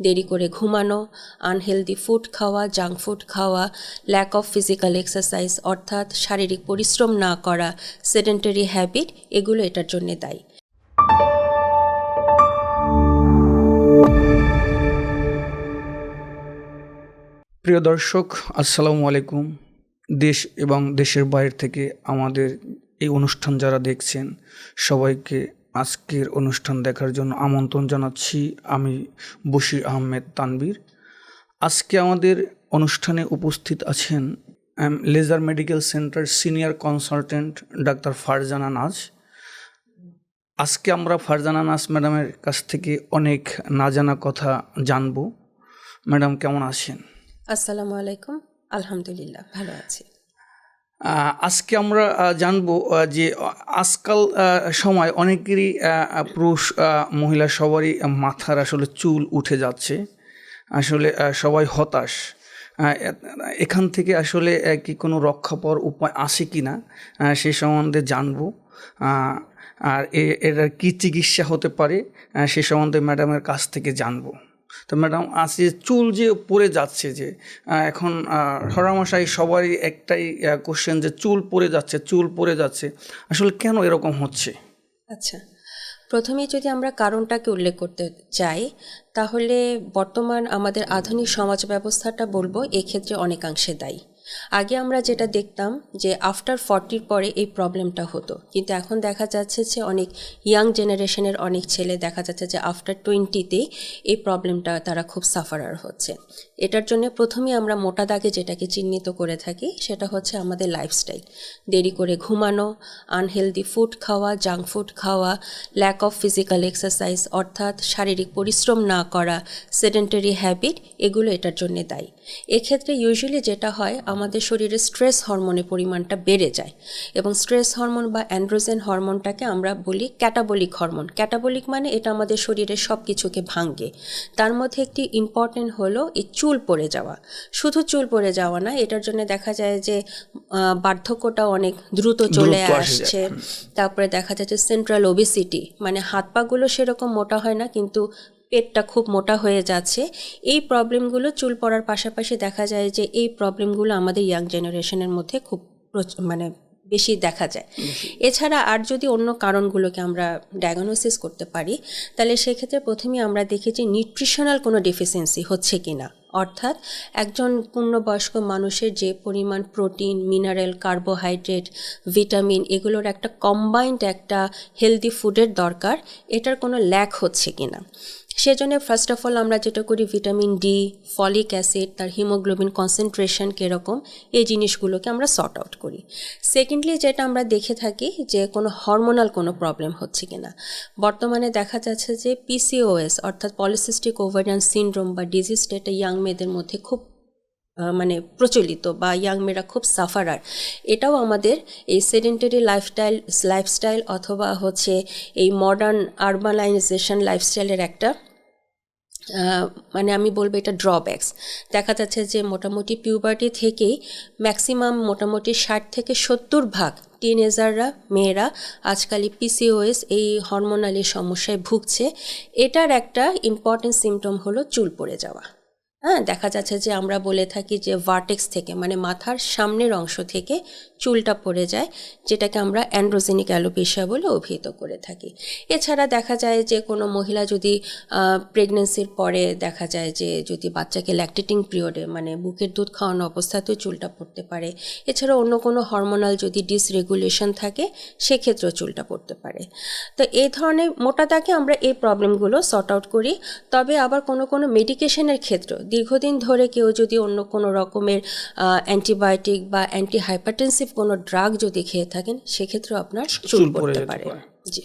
দেরি করে ঘুমানো আনহেলদি ফুড খাওয়া জাঙ্ক ফুড খাওয়া ল্যাক অফ ফিজিক্যাল এক্সারসাইজ অর্থাৎ শারীরিক পরিশ্রম না করা সেডেন্টারি হ্যাবিট এগুলো এটার জন্য দায়ী। প্রিয় দর্শক, আসসালামু আলাইকুম। দেশ এবং দেশের বাইরে থেকে আমাদের এই অনুষ্ঠান যারা দেখছেন, সবাইকে আজকের অনুষ্ঠান দেখার জন্য আমন্ত্রণ জানাচ্ছি আমি বশির আহমেদ তানবীর আজকে আমাদের অনুষ্ঠানে উপস্থিত আছেন laser medical centre senior consultant doctor Farzana Naaz. আজকে আমরা ফারজানা নাজ ম্যাডামের কাছ থেকে অনেক না জানা কথা জানব। ম্যাডাম, কেমন আছেন? আসসালামু আলাইকুম। আলহামদুলিল্লাহ, ভালো আছি। আজকে আমরা জানব যে আজকাল সময় অনেকেরই পুরুষ মহিলা সবারই মাথার আসলে চুল উঠে যাচ্ছে। আসলে সবাই হতাশ। এখান থেকে আসলে কি কোনো রক্ষা উপায় আছে কি না সে সম্বন্ধে জানব। আর এ- এর কি চিকিৎসা হতে পারে সে সম্বন্ধে ম্যাডামের কাছ থেকে জানব। তো ম্যাডাম, আজ যে চুল যে পড়ে যাচ্ছে যে এখন হরামশাই সবারই একটাই কোশ্চেন যে চুল পড়ে যাচ্ছে, চুল পড়ে যাচ্ছে, আসলে কেন এরকম হচ্ছে? আচ্ছা প্রথমে যদি আমরা কারণটাকে উল্লেখ করতে চাই, তাহলে বর্তমান আমাদের আধুনিক সমাজ ব্যবস্থাটা বলব, এক্ষেত্রে অনেকাংশে দায়ী। আগে আমরা যেটা দেখতাম যে আফটার ফর্টির পরে এই প্রবলেমটা হতো। কিন্তু এখন দেখা যাচ্ছে যে অনেক ইয়াং জেনারেশনের অনেক ছেলে দেখা যাচ্ছে যে আফটার টোয়েন্টিতেই এই প্রবলেমটা তারা খুব সাফারার হচ্ছে। এটার জন্য প্রথমেই আমরা মোটা দাগে যেটাকে চিহ্নিত করে থাকি, সেটা হচ্ছে আমাদের লাইফস্টাইল দেরি করে ঘুমানো আনহেলদি ফুড খাওয়া জাঙ্ক ফুড খাওয়া ল্যাক অফ ফিজিক্যাল এক্সারসাইজ অর্থাৎ শারীরিক পরিশ্রম না করা সেডেন্টারি হ্যাবিট এগুলো এটার জন্য দায়ী। এক্ষেত্রে ইউজুয়ালি যেটা হয় আমাদের শরীরে স্ট্রেস হরমোনের পরিমাণটা বেড়ে যায় এবং স্ট্রেস হরমোন বা অ্যান্ড্রোজেন হরমোনটাকে আমরা বলি ক্যাটাবলিক হরমোন ক্যাটাবলিক মানে এটা আমাদের শরীরের সব কিছুকে ভাঙে। তার মধ্যে একটি ইম্পর্টেন্ট হলো এই চুল পড়ে যাওয়া। শুধু চুল পড়ে যাওয়া না এটার জন্য দেখা যায় যে বার্ধক্যটা অনেক দ্রুত চলে আসছে। তারপরে দেখা যাচ্ছে সেন্ট্রাল ওবিসিটি মানে হাত পাগুলো সেরকম মোটা হয় না কিন্তু পেটটা খুব মোটা হয়ে যাচ্ছে। এই প্রবলেমগুলো চুল পড়ার পাশাপাশি দেখা যায় যে এই প্রবলেমগুলো আমাদের ইয়াং জেনারেশনের মধ্যে খুব মানে বেশি দেখা যায়। এছাড়া আর যদি অন্য কারণগুলোকে আমরা ডায়াগনোসিস করতে পারি তাহলে সেক্ষেত্রে প্রথমে আমরা দেখি যে নিউট্রিশনাল কোনো ডেফিসিয়েন্সি হচ্ছে কি না অর্থাৎ একজন পূর্ণবয়স্ক মানুষের যে পরিমাণ প্রোটিন মিনারেল কার্বোহাইড্রেট ভিটামিন এগুলোর একটা কম্বাইন্ড একটা হেলদি ফুডের দরকার এটার কোনো ল্যাক হচ্ছে কি না সেজন্য ফার্স্ট অফ অল আমরা যেটা করি ভিটামিন ডি ফলিক অ্যাসিড তার হিমোগ্লোবিন কনসেন্ট্রেশন কীরকম, এই জিনিসগুলোকে আমরা সর্ট আউট করি। সেকেন্ডলি যেটা আমরা দেখে থাকি যে কোনো হরমোনাল কোনো প্রবলেম হচ্ছে কিনা। বর্তমানে দেখা যাচ্ছে যে পিসিওএস অর্থাৎ পলিসিস্টিক ওভারিয়ান সিনড্রোম বা ডিজিজটা এটা ইয়াং মেয়েদের মধ্যে খুব মানে প্রচলিত বা ইয়াং মেয়েরা খুব সাফারার এটাও আমাদের এই সেডেন্টারি লাইফস্টাইল লাইফস্টাইল অথবা হচ্ছে এই মডার্ন আরবানাইজেশন লাইফস্টাইলের একটা মানে আমি বলব এটা ড্রব্যাকস দেখা যাচ্ছে যে মোটামুটি পিউবার্টি থেকেই ম্যাক্সিমাম মোটামুটি ষাট থেকে সত্তর ভাগ টিনেজাররা মেয়েরা আজকাল পিসিওএস এই হরমোনালি সমস্যায় ভুগছে। এটার একটা ইম্পর্টেন্ট সিমটম হলো চুল পড়ে যাওয়া। হ্যাঁ দেখা যাচ্ছে যে আমরা বলে থাকি যে ভার্টেক্স থেকে মানে মাথার সামনের অংশ থেকে চুলটা পড়ে যায়, যেটাকে আমরা অ্যান্ড্রোজেনিক অ্যালোপেশিয়া বলে অভিহিত করে থাকি। এছাড়া দেখা যায় যে কোনো মহিলা যদি প্রেগনেন্সির পরে দেখা যায় যে যদি বাচ্চাকে ল্যাকটেটিং পিরিয়ডে মানে বুকের দুধ খাওয়ানো অবস্থাতেও চুলটা পড়তে পারে। এছাড়া অন্য কোনো হরমোনাল যদি ডিসরেগুলেশন থাকে, সেক্ষেত্রেও চুলটা পড়তে পারে। তো এই ধরনের মোটা দাগে আমরা এই প্রবলেমগুলো সর্ট আউট করি। তবে আবার কোনো কোনো মেডিকেশনের ক্ষেত্রে দীর্ঘদিন ধরে কেউ যদি অন্য কোনো রকমের অ্যান্টিবায়োটিক বা অ্যান্টি হাইপারটেনসিভ কোনো ড্রাগ যদি খেয়ে থাকেন সেক্ষেত্রেও আপনার চুল পড়তে পারে। জি